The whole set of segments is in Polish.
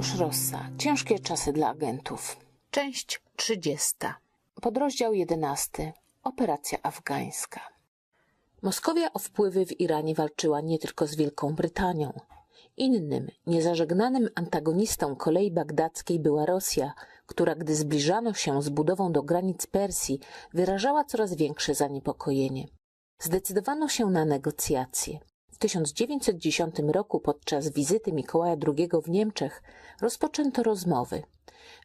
Grzegorz Rossa. Ciężkie czasy dla agentów. Część 30. Podrozdział 11. Operacja afgańska. Moskowia o wpływy w Iranie walczyła nie tylko z Wielką Brytanią. Innym, niezażegnanym antagonistą kolei bagdadzkiej była Rosja, która gdy zbliżano się z budową do granic Persji, wyrażała coraz większe zaniepokojenie. Zdecydowano się na negocjacje. W 1910 roku podczas wizyty Mikołaja II w Niemczech rozpoczęto rozmowy.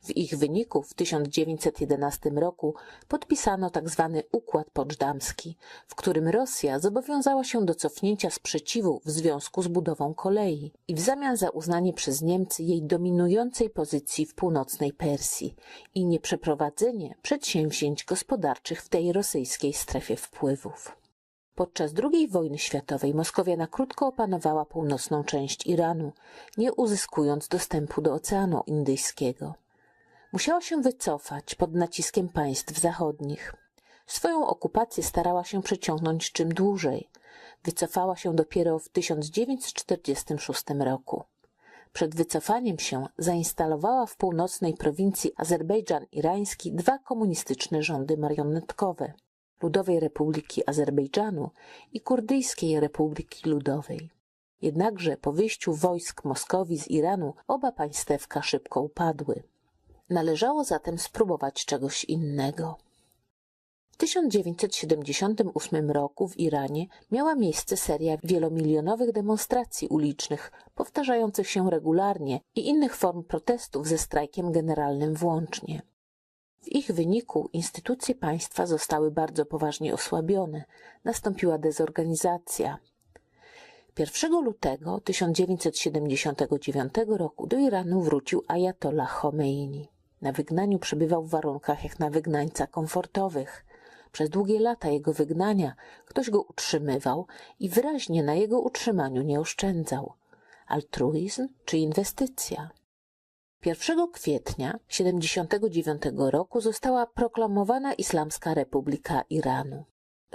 W ich wyniku w 1911 roku podpisano tzw. Układ Poczdamski, w którym Rosja zobowiązała się do cofnięcia sprzeciwu w związku z budową kolei i w zamian za uznanie przez Niemcy jej dominującej pozycji w północnej Persji i nieprzeprowadzenie przedsięwzięć gospodarczych w tej rosyjskiej strefie wpływów. Podczas II wojny światowej Moskowia na krótko opanowała północną część Iranu, nie uzyskując dostępu do Oceanu Indyjskiego. Musiała się wycofać pod naciskiem państw zachodnich. Swoją okupację starała się przeciągnąć czym dłużej. Wycofała się dopiero w 1946 roku. Przed wycofaniem się zainstalowała w północnej prowincji Azerbejdżan irański dwa komunistyczne rządy marionetkowe – Ludowej Republiki Azerbejdżanu i Kurdyjskiej Republiki Ludowej. Jednakże po wyjściu wojsk Moskowi z Iranu oba państewka szybko upadły. Należało zatem spróbować czegoś innego. W 1978 roku w Iranie miała miejsce seria wielomilionowych demonstracji ulicznych, powtarzających się regularnie i innych form protestów ze strajkiem generalnym włącznie. W ich wyniku instytucje państwa zostały bardzo poważnie osłabione, nastąpiła dezorganizacja. 1 lutego 1979 roku do Iranu wrócił Ayatollah Khomeini. Na wygnaniu przebywał w warunkach jak na wygnańca komfortowych. Przez długie lata jego wygnania ktoś go utrzymywał i wyraźnie na jego utrzymaniu nie oszczędzał. Altruizm czy inwestycja? 1 kwietnia 1979 roku została proklamowana Islamska Republika Iranu.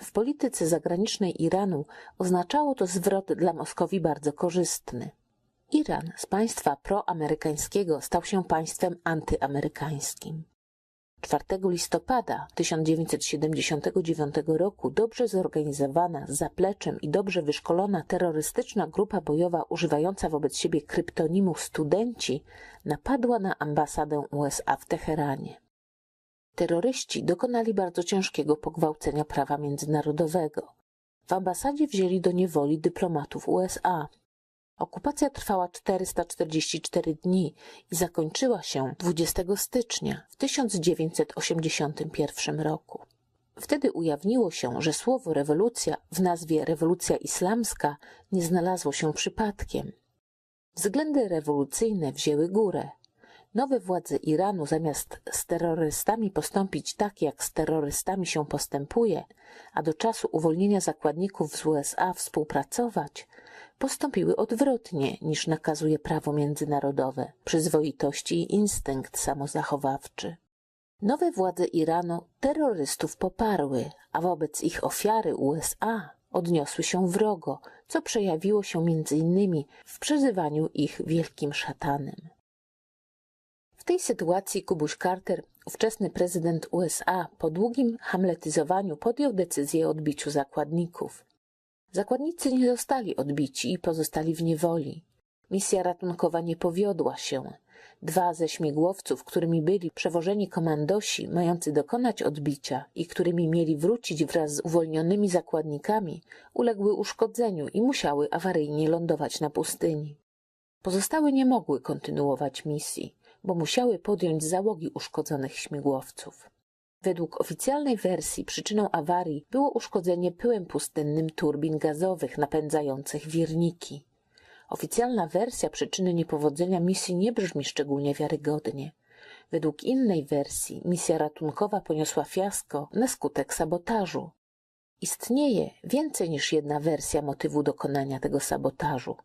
W polityce zagranicznej Iranu oznaczało to zwrot dla Moskwi bardzo korzystny. Iran z państwa proamerykańskiego stał się państwem antyamerykańskim. 4 listopada 1979 roku dobrze zorganizowana, zapleczem i dobrze wyszkolona terrorystyczna grupa bojowa używająca wobec siebie kryptonimu studenci napadła na ambasadę USA w Teheranie. Terroryści dokonali bardzo ciężkiego pogwałcenia prawa międzynarodowego. W ambasadzie wzięli do niewoli dyplomatów USA, Okupacja trwała 444 dni i zakończyła się 20 stycznia w 1981 roku. Wtedy ujawniło się, że słowo rewolucja w nazwie rewolucja islamska nie znalazło się przypadkiem. Względy rewolucyjne wzięły górę. Nowe władze Iranu zamiast z terrorystami postąpić tak, jak z terrorystami się postępuje, a do czasu uwolnienia zakładników z USA współpracować, postąpiły odwrotnie niż nakazuje prawo międzynarodowe, przyzwoitości i instynkt samozachowawczy. Nowe władze Iranu terrorystów poparły, a wobec ich ofiary USA odniosły się wrogo, co przejawiło się innymi w przezywaniu ich wielkim szatanem. Tej sytuacji Kubuś Carter, ówczesny prezydent USA, po długim hamletyzowaniu podjął decyzję o odbiciu zakładników. Zakładnicy nie zostali odbici i pozostali w niewoli. Misja ratunkowa nie powiodła się. Dwa ze śmigłowców, którymi byli przewożeni komandosi mający dokonać odbicia i którymi mieli wrócić wraz z uwolnionymi zakładnikami, uległy uszkodzeniu i musiały awaryjnie lądować na pustyni. Pozostałe nie mogły kontynuować misji, bo musiały podjąć załogi uszkodzonych śmigłowców. Według oficjalnej wersji przyczyną awarii było uszkodzenie pyłem pustynnym turbin gazowych napędzających wirniki. Oficjalna wersja przyczyny niepowodzenia misji nie brzmi szczególnie wiarygodnie. Według innej wersji misja ratunkowa poniosła fiasko na skutek sabotażu. Istnieje więcej niż jedna wersja motywu dokonania tego sabotażu.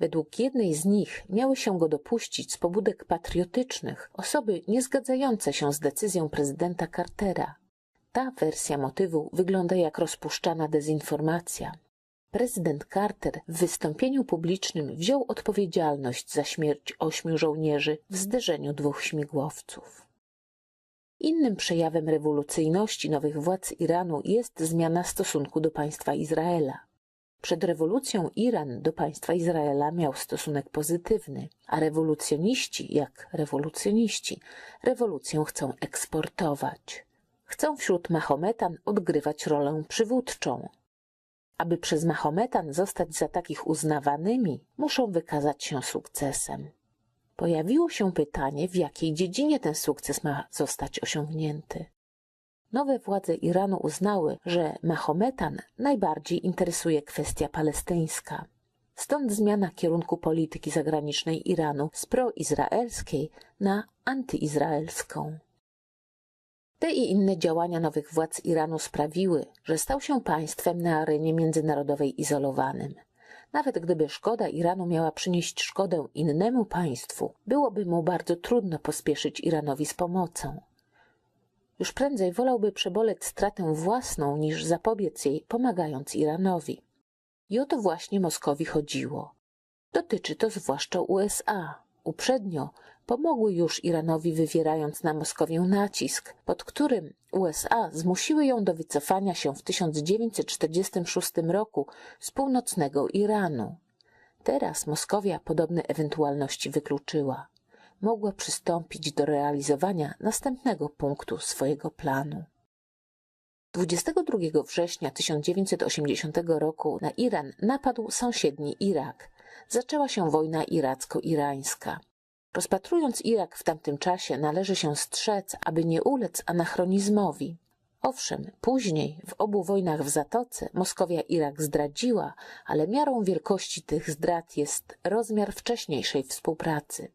Według jednej z nich miały się go dopuścić z pobudek patriotycznych osoby nie zgadzające się z decyzją prezydenta Cartera. Ta wersja motywu wygląda jak rozpuszczana dezinformacja. prezydent Carter w wystąpieniu publicznym wziął odpowiedzialność za śmierć ośmiu żołnierzy w zderzeniu dwóch śmigłowców. Innym przejawem rewolucyjności nowych władz Iranu jest zmiana stosunku do państwa Izraela. Przed rewolucją Iran do państwa Izraela miał stosunek pozytywny, a rewolucjoniści, jak rewolucjoniści, rewolucję chcą eksportować. Chcą wśród Mahometan odgrywać rolę przywódczą. Aby przez Mahometan zostać za takich uznawanymi, muszą wykazać się sukcesem. Pojawiło się pytanie, w jakiej dziedzinie ten sukces ma zostać osiągnięty. Nowe władze Iranu uznały, że Mahometan najbardziej interesuje kwestia palestyńska. Stąd zmiana kierunku polityki zagranicznej Iranu z proizraelskiej na antyizraelską. Te i inne działania nowych władz Iranu sprawiły, że stał się państwem na arenie międzynarodowej izolowanym. Nawet gdyby szkoda Iranu miała przynieść szkodę innemu państwu, byłoby mu bardzo trudno pospieszyć Iranowi z pomocą. Już prędzej wolałby przeboleć stratę własną, niż zapobiec jej, pomagając Iranowi. I o to właśnie Moskowi chodziło. Dotyczy to zwłaszcza USA. Uprzednio pomogły już Iranowi wywierając na Moskowię nacisk, pod którym USA zmusiły ją do wycofania się w 1946 roku z północnego Iranu. Teraz Moskowia podobne ewentualności wykluczyła. Mogła przystąpić do realizowania następnego punktu swojego planu. 22 września 1980 roku na Iran napadł sąsiedni Irak. Zaczęła się wojna iracko-irańska. Rozpatrując Irak w tamtym czasie, należy się strzec, aby nie ulec anachronizmowi. Owszem, później, w obu wojnach w Zatoce, Moskowia Irak zdradziła, ale miarą wielkości tych zdrad jest rozmiar wcześniejszej współpracy.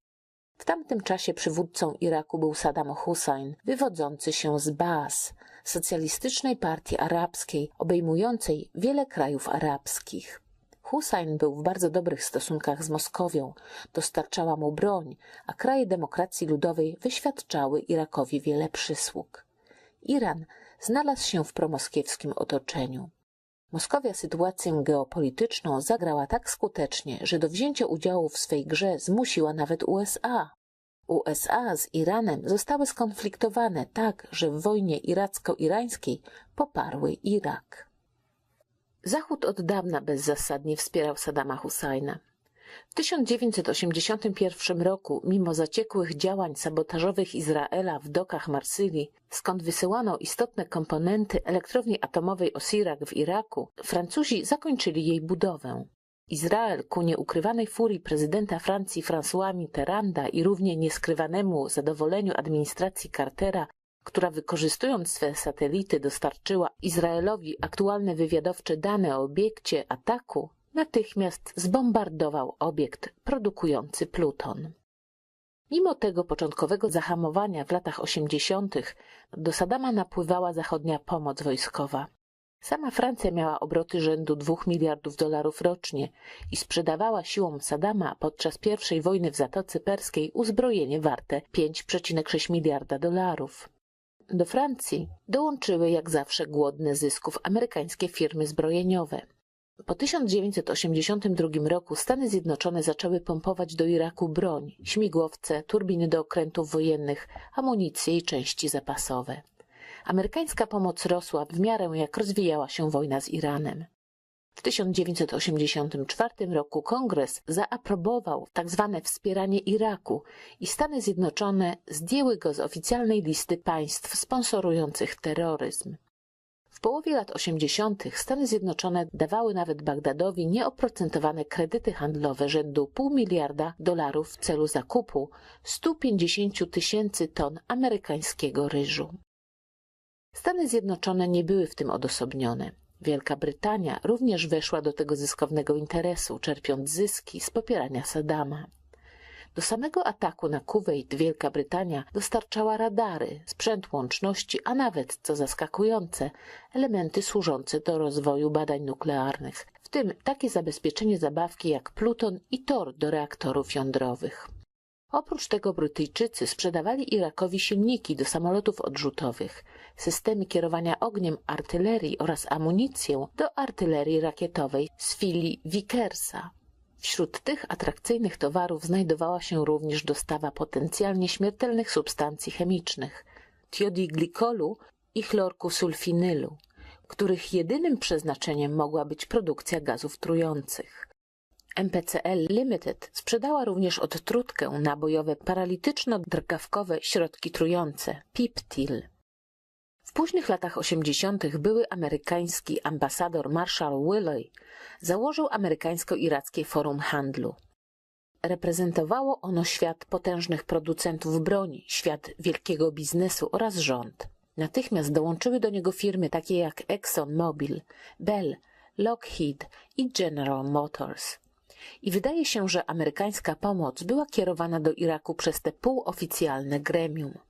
W tamtym czasie przywódcą Iraku był Saddam Hussein, wywodzący się z Baas, socjalistycznej partii arabskiej, obejmującej wiele krajów arabskich. Hussein był w bardzo dobrych stosunkach z Moskowią, dostarczała mu broń, a kraje demokracji ludowej wyświadczały Irakowi wiele przysług. Iran znalazł się w promoskiewskim otoczeniu. Moskowia sytuację geopolityczną zagrała tak skutecznie, że do wzięcia udziału w swej grze zmusiła nawet USA. USA z Iranem zostały skonfliktowane tak, że w wojnie iracko-irańskiej poparły Irak. Zachód od dawna bezzasadnie wspierał Saddama Husajna. W 1981 roku, mimo zaciekłych działań sabotażowych Izraela w dokach Marsylii, skąd wysyłano istotne komponenty elektrowni atomowej Osirak w Iraku, Francuzi zakończyli jej budowę. Izrael ku nieukrywanej furii prezydenta Francji François Mitterranda i równie nieskrywanemu zadowoleniu administracji Cartera która wykorzystując swe satelity dostarczyła Izraelowi aktualne wywiadowcze dane o obiekcie ataku, natychmiast zbombardował obiekt produkujący pluton. Mimo tego początkowego zahamowania w latach osiemdziesiątych do Sadama napływała zachodnia pomoc wojskowa. Sama Francja miała obroty rzędu dwóch miliardów dolarów rocznie i sprzedawała siłom Sadama podczas pierwszej wojny w Zatoce Perskiej uzbrojenie warte 5,6 miliarda dolarów. Do Francji dołączyły jak zawsze głodne zysków amerykańskie firmy zbrojeniowe. Po 1982 roku Stany Zjednoczone zaczęły pompować do Iraku broń, śmigłowce, turbiny do okrętów wojennych, amunicję i części zapasowe. Amerykańska pomoc rosła w miarę jak rozwijała się wojna z Iranem. W 1984 roku Kongres zaaprobował tzw. wspieranie Iraku i Stany Zjednoczone zdjęły go z oficjalnej listy państw sponsorujących terroryzm. W połowie lat 80. Stany Zjednoczone dawały nawet Bagdadowi nieoprocentowane kredyty handlowe rzędu pół miliarda dolarów w celu zakupu 150 tysięcy ton amerykańskiego ryżu. Stany Zjednoczone nie były w tym odosobnione. Wielka Brytania również weszła do tego zyskownego interesu, czerpiąc zyski z popierania Saddama. Do samego ataku na Kuwejt Wielka Brytania dostarczała radary, sprzęt łączności, a nawet, co zaskakujące, elementy służące do rozwoju badań nuklearnych, w tym takie zabezpieczenie zabawki jak pluton i tor do reaktorów jądrowych. Oprócz tego Brytyjczycy sprzedawali Irakowi silniki do samolotów odrzutowych, systemy kierowania ogniem artylerii oraz amunicję do artylerii rakietowej z filii Vickersa. Wśród tych atrakcyjnych towarów znajdowała się również dostawa potencjalnie śmiertelnych substancji chemicznych, tiodiglikolu i chlorku sulfinylu, których jedynym przeznaczeniem mogła być produkcja gazów trujących. MPCL Limited sprzedała również odtrutkę na bojowe paralityczno-drgawkowe środki trujące Piptil. W późnych latach 80. były amerykański ambasador Marshall Willey założył amerykańsko-irackie forum handlu. Reprezentowało ono świat potężnych producentów broni, świat wielkiego biznesu oraz rząd. Natychmiast dołączyły do niego firmy takie jak ExxonMobil, Bell, Lockheed i General Motors. I wydaje się, że amerykańska pomoc była kierowana do Iraku przez te półoficjalne gremium.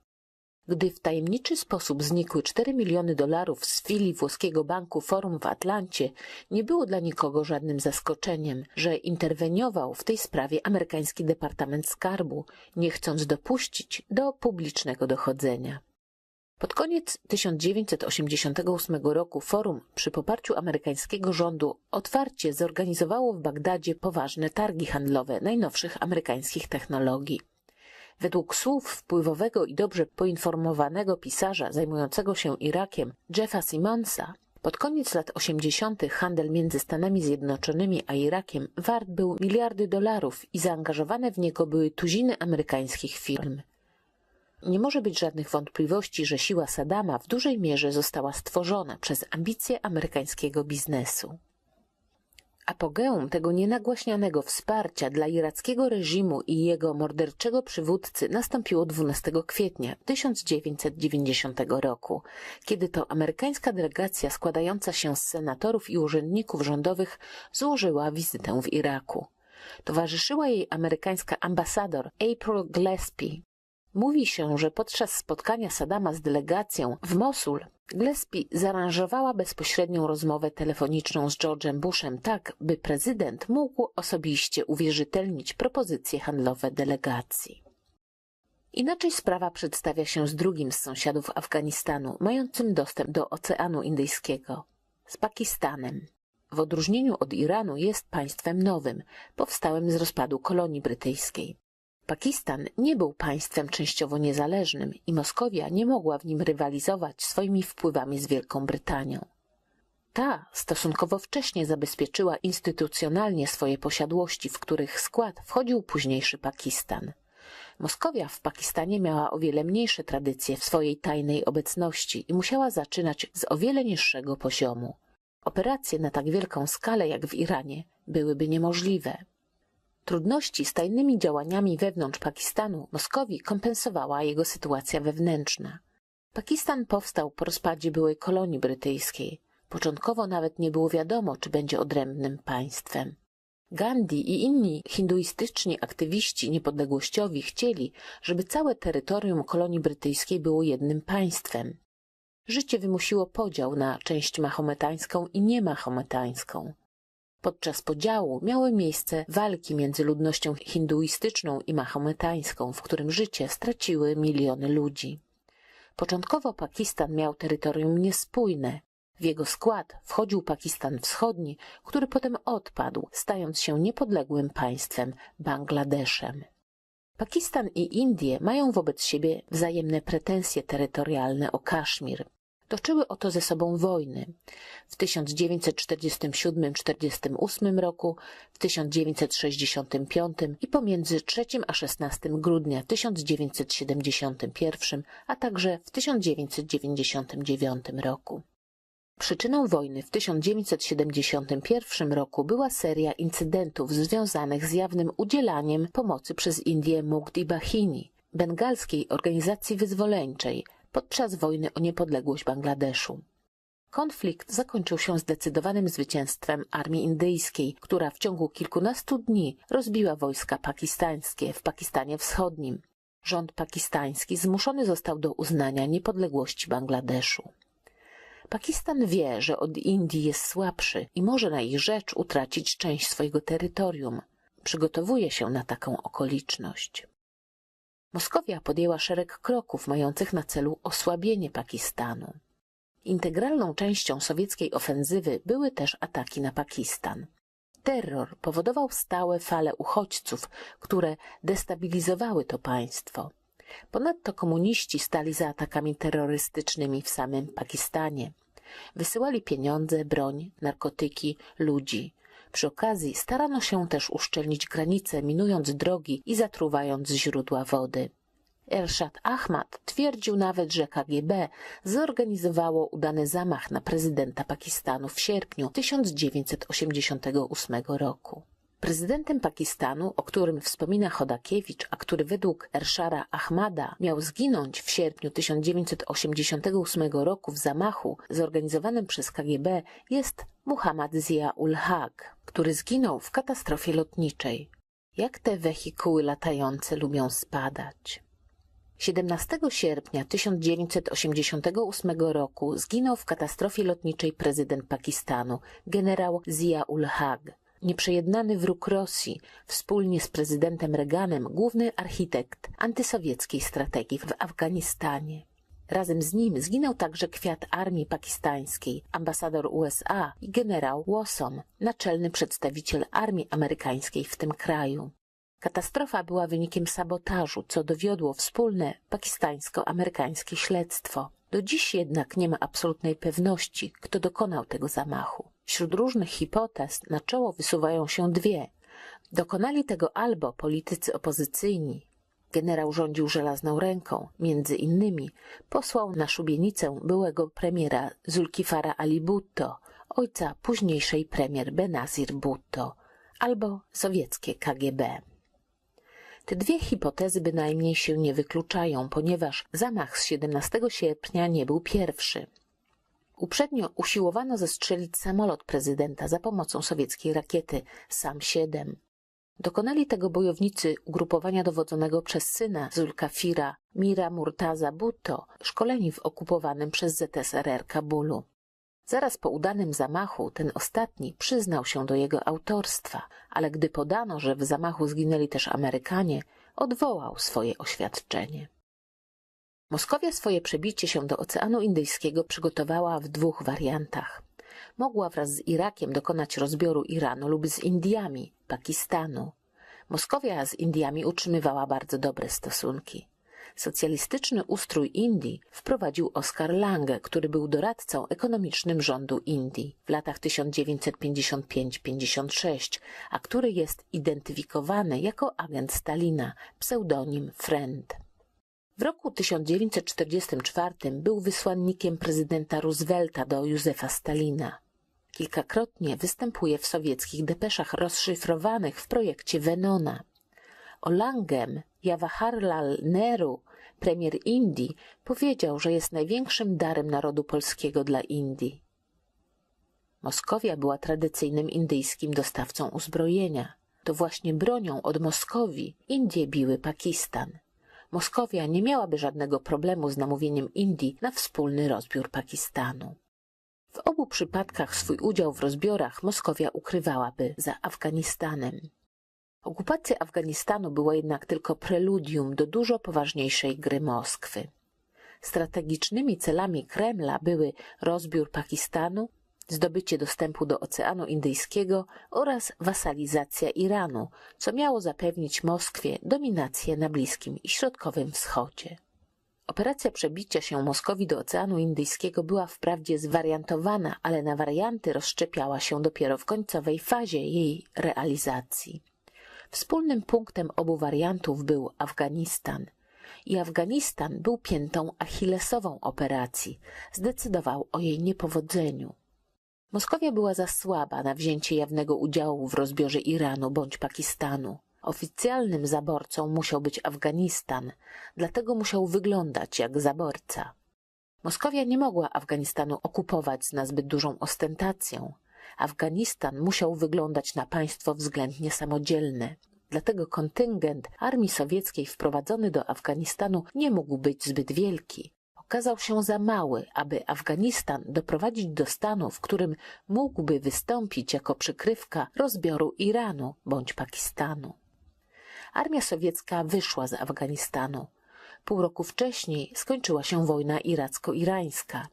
Gdy w tajemniczy sposób znikły 4 miliony dolarów z filii włoskiego banku Forum w Atlancie, nie było dla nikogo żadnym zaskoczeniem, że interweniował w tej sprawie amerykański Departament Skarbu, nie chcąc dopuścić do publicznego dochodzenia. Pod koniec 1988 roku Forum przy poparciu amerykańskiego rządu otwarcie zorganizowało w Bagdadzie poważne targi handlowe najnowszych amerykańskich technologii. Według słów wpływowego i dobrze poinformowanego pisarza zajmującego się Irakiem Jeffa Simonsa, pod koniec lat 80. handel między Stanami Zjednoczonymi a Irakiem wart był miliardy dolarów i zaangażowane w niego były tuziny amerykańskich firm. Nie może być żadnych wątpliwości, że siła Saddama w dużej mierze została stworzona przez ambicje amerykańskiego biznesu. Apogeum tego nienagłaśnianego wsparcia dla irackiego reżimu i jego morderczego przywódcy nastąpiło 12 kwietnia 1990 roku, kiedy to amerykańska delegacja składająca się z senatorów i urzędników rządowych złożyła wizytę w Iraku. Towarzyszyła jej amerykańska ambasador April Gillespie, Mówi się, że podczas spotkania Sadama z delegacją w Mosul Gillespie zaaranżowała bezpośrednią rozmowę telefoniczną z George'em Bushem tak, by prezydent mógł osobiście uwierzytelnić propozycje handlowe delegacji. Inaczej sprawa przedstawia się z drugim z sąsiadów Afganistanu, mającym dostęp do Oceanu Indyjskiego, z Pakistanem. W odróżnieniu od Iranu jest państwem nowym, powstałym z rozpadu kolonii brytyjskiej. Pakistan nie był państwem częściowo niezależnym i Moskowia nie mogła w nim rywalizować swoimi wpływami z Wielką Brytanią. Ta stosunkowo wcześnie zabezpieczyła instytucjonalnie swoje posiadłości, w których skład wchodził późniejszy Pakistan. Moskowia w Pakistanie miała o wiele mniejsze tradycje w swojej tajnej obecności i musiała zaczynać z o wiele niższego poziomu. Operacje na tak wielką skalę jak w Iranie byłyby niemożliwe. Trudności z tajnymi działaniami wewnątrz Pakistanu Moskowi kompensowała jego sytuacja wewnętrzna. Pakistan powstał po rozpadzie byłej kolonii brytyjskiej. Początkowo nawet nie było wiadomo, czy będzie odrębnym państwem. Gandhi i inni hinduistyczni aktywiści niepodległościowi chcieli, żeby całe terytorium kolonii brytyjskiej było jednym państwem. Życie wymusiło podział na część mahometańską i niemahometańską. Podczas podziału miały miejsce walki między ludnością hinduistyczną i mahometańską, w którym życie straciły miliony ludzi. Początkowo Pakistan miał terytorium niespójne. W jego skład wchodził Pakistan Wschodni, który potem odpadł, stając się niepodległym państwem Bangladeszem. Pakistan i Indie mają wobec siebie wzajemne pretensje terytorialne o Kaszmir. Toczyły oto ze sobą wojny. W 1947-48 roku, w 1965 i pomiędzy 3 a 16 grudnia 1971, a także w 1999 roku. Przyczyną wojny w 1971 roku była seria incydentów związanych z jawnym udzielaniem pomocy przez Indię Mukti Bahini, bengalskiej organizacji wyzwoleńczej, podczas wojny o niepodległość Bangladeszu. Konflikt zakończył się zdecydowanym zwycięstwem armii indyjskiej, która w ciągu kilkunastu dni rozbiła wojska pakistańskie w Pakistanie Wschodnim. Rząd pakistański zmuszony został do uznania niepodległości Bangladeszu. Pakistan wie, że od Indii jest słabszy i może na ich rzecz utracić część swojego terytorium. Przygotowuje się na taką okoliczność. Moskowia podjęła szereg kroków mających na celu osłabienie Pakistanu. Integralną częścią sowieckiej ofensywy były też ataki na Pakistan. Terror powodował stałe fale uchodźców, które destabilizowały to państwo. Ponadto komuniści stali za atakami terrorystycznymi w samym Pakistanie. Wysyłali pieniądze, broń, narkotyki, ludzi. Przy okazji starano się też uszczelnić granice, minując drogi i zatruwając źródła wody. Ershad Ahmad twierdził nawet, że KGB zorganizowało udany zamach na prezydenta Pakistanu w sierpniu 1988 roku. Prezydentem Pakistanu, o którym wspomina Chodakiewicz, a który według Ershara Ahmada miał zginąć w sierpniu 1988 roku w zamachu zorganizowanym przez KGB, jest Muhammad Zia-ul Haq, który zginął w katastrofie lotniczej. Jak te wehikuły latające lubią spadać. 17 sierpnia 1988 roku zginął w katastrofie lotniczej prezydent Pakistanu, generał Zia-ul Haq nieprzejednany wróg Rosji, wspólnie z prezydentem Reaganem główny architekt antysowieckiej strategii w Afganistanie. Razem z nim zginął także kwiat armii pakistańskiej, ambasador USA i generał Wasson, naczelny przedstawiciel armii amerykańskiej w tym kraju. Katastrofa była wynikiem sabotażu, co dowiodło wspólne pakistańsko-amerykańskie śledztwo. Do dziś jednak nie ma absolutnej pewności, kto dokonał tego zamachu. Wśród różnych hipotez na czoło wysuwają się dwie. Dokonali tego albo politycy opozycyjni. Generał rządził żelazną ręką, między innymi posłał na szubienicę byłego premiera Zulkifara Ali Bhutto, ojca późniejszej premier Benazir Bhutto, albo sowieckie KGB. Te dwie hipotezy bynajmniej się nie wykluczają, ponieważ zamach z 17 sierpnia nie był pierwszy. Uprzednio usiłowano zestrzelić samolot prezydenta za pomocą sowieckiej rakiety SAM-7. Dokonali tego bojownicy ugrupowania dowodzonego przez syna Zulkafira Mira Murtaza Bhutto, szkoleni w okupowanym przez ZSRR Kabulu. Zaraz po udanym zamachu ten ostatni przyznał się do jego autorstwa, ale gdy podano, że w zamachu zginęli też Amerykanie, odwołał swoje oświadczenie. Moskowia swoje przebicie się do Oceanu Indyjskiego przygotowała w dwóch wariantach. Mogła wraz z Irakiem dokonać rozbioru Iranu lub z Indiami, Pakistanu. Moskowia z Indiami utrzymywała bardzo dobre stosunki. Socjalistyczny ustrój Indii wprowadził Oskar Lange, który był doradcą ekonomicznym rządu Indii w latach 1955-56, a który jest identyfikowany jako agent Stalina, pseudonim Friend. W roku 1944 był wysłannikiem prezydenta Roosevelta do Józefa Stalina. Kilkakrotnie występuje w sowieckich depeszach rozszyfrowanych w projekcie Venona. O Langem Jawaharlal Nehru, premier Indii, powiedział, że jest największym darem narodu polskiego dla Indii. Moskowia była tradycyjnym indyjskim dostawcą uzbrojenia. To właśnie bronią od Moskowii Indie biły Pakistan. Moskowia nie miałaby żadnego problemu z namówieniem Indii na wspólny rozbiór Pakistanu. W obu przypadkach swój udział w rozbiorach Moskowia ukrywałaby za Afganistanem. Okupacja Afganistanu była jednak tylko preludium do dużo poważniejszej gry Moskwy. Strategicznymi celami Kremla były rozbiór Pakistanu, zdobycie dostępu do Oceanu Indyjskiego oraz wasalizacja Iranu, co miało zapewnić Moskwie dominację na Bliskim i Środkowym Wschodzie. Operacja przebicia się Moskowi do Oceanu Indyjskiego była wprawdzie zwariantowana, ale na warianty rozszczepiała się dopiero w końcowej fazie jej realizacji. Wspólnym punktem obu wariantów był Afganistan. I Afganistan był piętą achillesową operacji. Zdecydował o jej niepowodzeniu. Moskowia była za słaba na wzięcie jawnego udziału w rozbiorze Iranu bądź Pakistanu. Oficjalnym zaborcą musiał być Afganistan, dlatego musiał wyglądać jak zaborca. Moskowia nie mogła Afganistanu okupować z nazbyt dużą ostentacją. Afganistan musiał wyglądać na państwo względnie samodzielne. Dlatego kontyngent armii sowieckiej wprowadzony do Afganistanu nie mógł być zbyt wielki. Okazał się za mały, aby Afganistan doprowadzić do stanu, w którym mógłby wystąpić jako przykrywka rozbioru Iranu bądź Pakistanu. armia sowiecka wyszła z Afganistanu. Pół roku wcześniej skończyła się wojna iracko-irańska.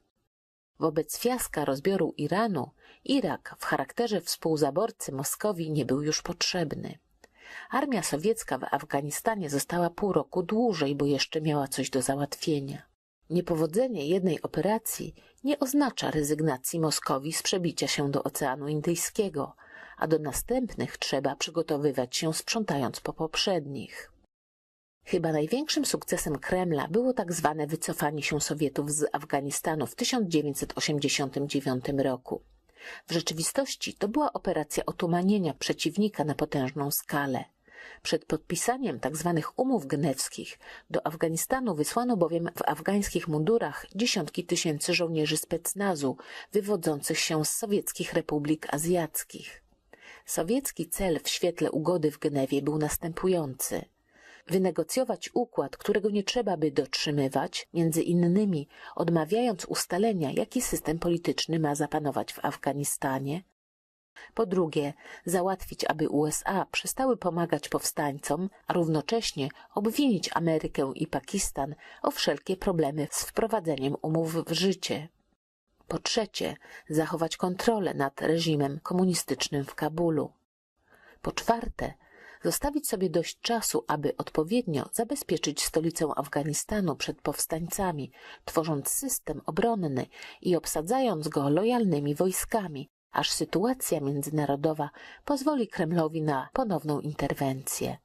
Wobec fiaska rozbioru Iranu, Irak w charakterze współzaborcy Moskowi nie był już potrzebny. Armia sowiecka w Afganistanie została pół roku dłużej, bo jeszcze miała coś do załatwienia. Niepowodzenie jednej operacji nie oznacza rezygnacji Moskowi z przebicia się do Oceanu Indyjskiego, a do następnych trzeba przygotowywać się sprzątając po poprzednich. Chyba największym sukcesem Kremla było tak zwane wycofanie się Sowietów z Afganistanu w 1989 roku. W rzeczywistości to była operacja otumanienia przeciwnika na potężną skalę. Przed podpisaniem tzw. umów genewskich do Afganistanu wysłano bowiem w afgańskich mundurach dziesiątki tysięcy żołnierzy specnazu wywodzących się z sowieckich republik azjackich. Sowiecki cel w świetle ugody w Genewie był następujący – wynegocjować układ, którego nie trzeba by dotrzymywać, między innymi odmawiając ustalenia, jaki system polityczny ma zapanować w Afganistanie. Po drugie, załatwić, aby USA przestały pomagać powstańcom, a równocześnie obwinić Amerykę i Pakistan o wszelkie problemy z wprowadzeniem umów w życie. Po trzecie, zachować kontrolę nad reżimem komunistycznym w Kabulu. Po czwarte, zostawić sobie dość czasu, aby odpowiednio zabezpieczyć stolicę Afganistanu przed powstańcami, tworząc system obronny i obsadzając go lojalnymi wojskami, aż sytuacja międzynarodowa pozwoli Kremlowi na ponowną interwencję.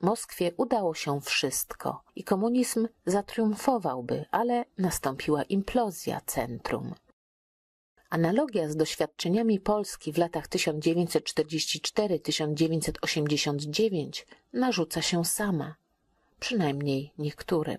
Moskwie udało się wszystko i komunizm zatriumfowałby, ale nastąpiła implozja centrum. Analogia z doświadczeniami Polski w latach 1944-1989 narzuca się sama, przynajmniej niektórym.